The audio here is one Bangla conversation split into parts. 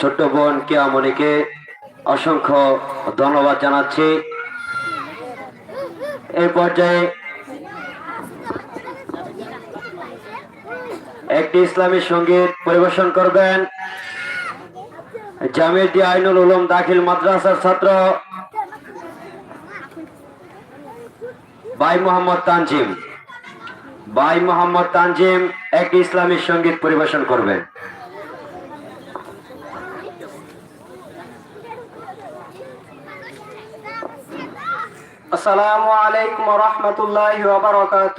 ছোট্ট বোন কেয়ামনিকে অসংখ্য ধন্যবাদ জানাচ্ছি। এই পর্যায়ে একটি ইসলামী সংগীত পরিবেশন করবেন। জামিয়াতি আইনুল উলুম দাখিল মাদ্রাসার ছাত্র ভাই মোহাম্মদ তানজিম। ভাই মোহাম্মদ তানজিম একটি ইসলামী সংগীত পরিবেশন করবেন আসসালামু আলাইকুম রহমতুল্লাহ বারকাত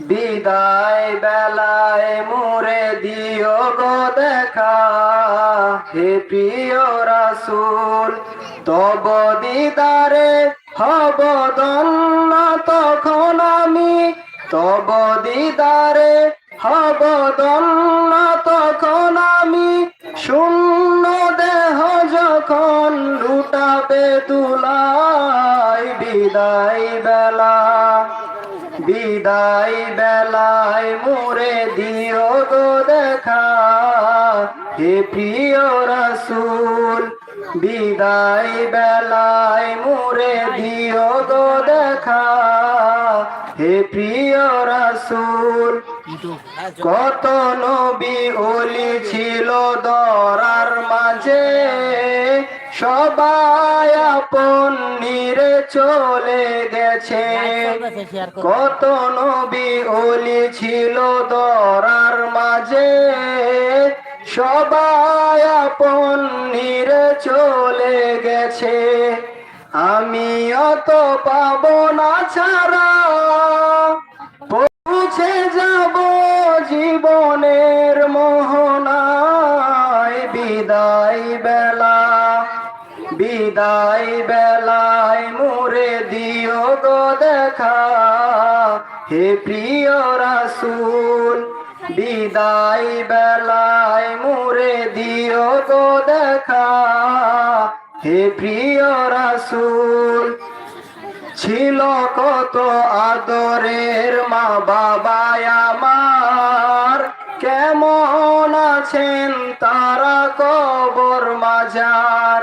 বিদায় বেলায় মোরে দিও গো দেখা। হে প্রিয় রাসূল, তব দিদারে হব দন্ন তখন আমি। তব দিদারে হব দন্ন তখন আমি। শূন্য দেহ যখন লুটাবে দুলাই বিদায় বেলা বিদায় বেলায় মোরে দিও গো দেখা। হে প্রিয় রাসূল, বিদায় বেলায় মোরে দিও গো দেখা। হে প্রিয় রাসূল, কত নবী ওলি ছিল দরার মাঝে। সবাই আপন নিরে চলে গেছে। কত নবী ওলি ছিল দরার মাঝে। সবাই আপন নিরে চলে গেছে। আমি অত পাবো না ছাড়া। বিদায় বেলায় মোরে দিও গো দেখা। হে প্রিয় রাসূল, বিদায় বেলায় মোরে দিও গো দেখা। হে প্রিয় রাসূল, ছিল কত আদরের মা বাবা আমার। কেমন আছেন তারা কবর মাজার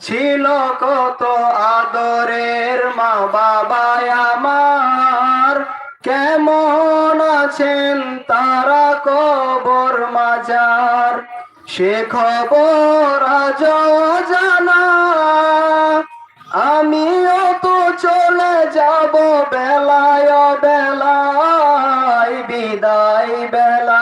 ছিল কত আদরের মা বাবা আমার। কেমন আছেন তারা কবর মাজার? সে খবর আজ জানা। আমিও তো চলে যাব বেলায় বেলায়, বিদায় বেলা।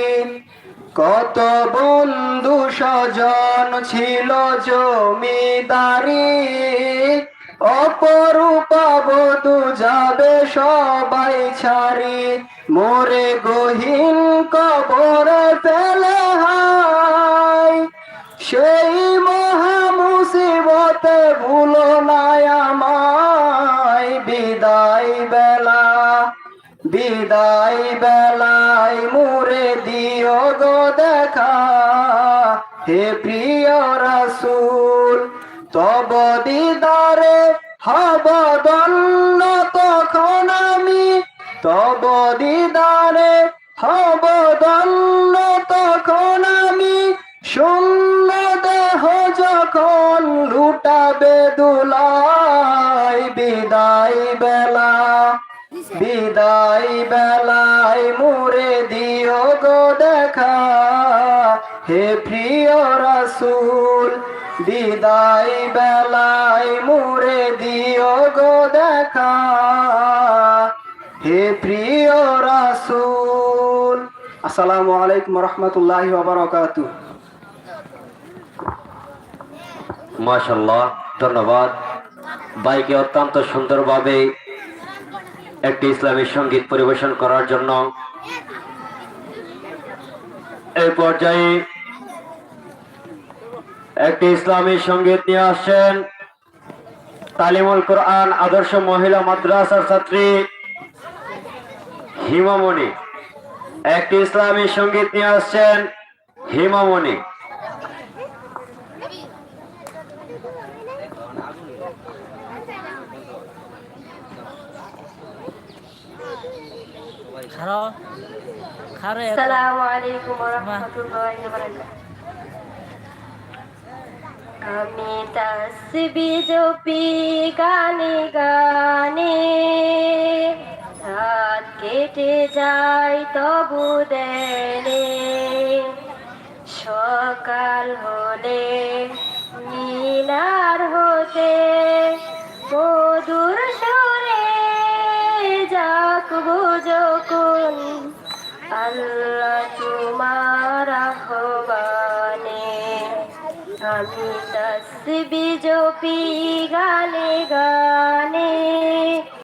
কত বন্ধু স্বজন ছিল জমিদারি, অপরূপা বধু যাবে সবাই ছাড়ি। মোরে গহীন কবরে ফেলে হায় সেই মহা মুসিবতে ভুলো নাই আমায়। বিদায় বেলা, বিদায় প্রিয় রাসূল, তব দিদারে হব দন্ন তখন আমি? তব দিদারে হব দন্ন তখন আমি? শূন্য দেহ যখন লুটাবে দুলাই বিদায় বেলা, বিদায় বেলায় মুরে দিও গো দেখা। হে প্রিয় রাসূল, বিদায় বেলায় মুরে দিও গো দেখা। হে প্রিয় রাসূল, আসসালামু আলাইকুম রহমতুল্লাহি ওয়া মাশাল্লাহ ধন্যবাদ। বাইকে অত্যন্ত সুন্দরভাবে একটি ইসলামী সংগীত পরিবেশন করার জন্য এই পর্যায়ে একটি ইসলামী সংগীত নিয়ে আসছেন তালিমুল কোরআন আদর্শ মহিলা মাদ্রাসার ছাত্রী হিমামণি। একটি ইসলামী সংগীত নিয়ে আসছেন হিমামণি। খারো খারো আসসালামু আলাইকুম ওয়া রাহমাতুল্লাহি ওয়া বারাকাতুহু। আমি তসবি জপি গানে গানে। রাত কেটে যায় তবু দেনে। আমি তসবি জপি গানে গানে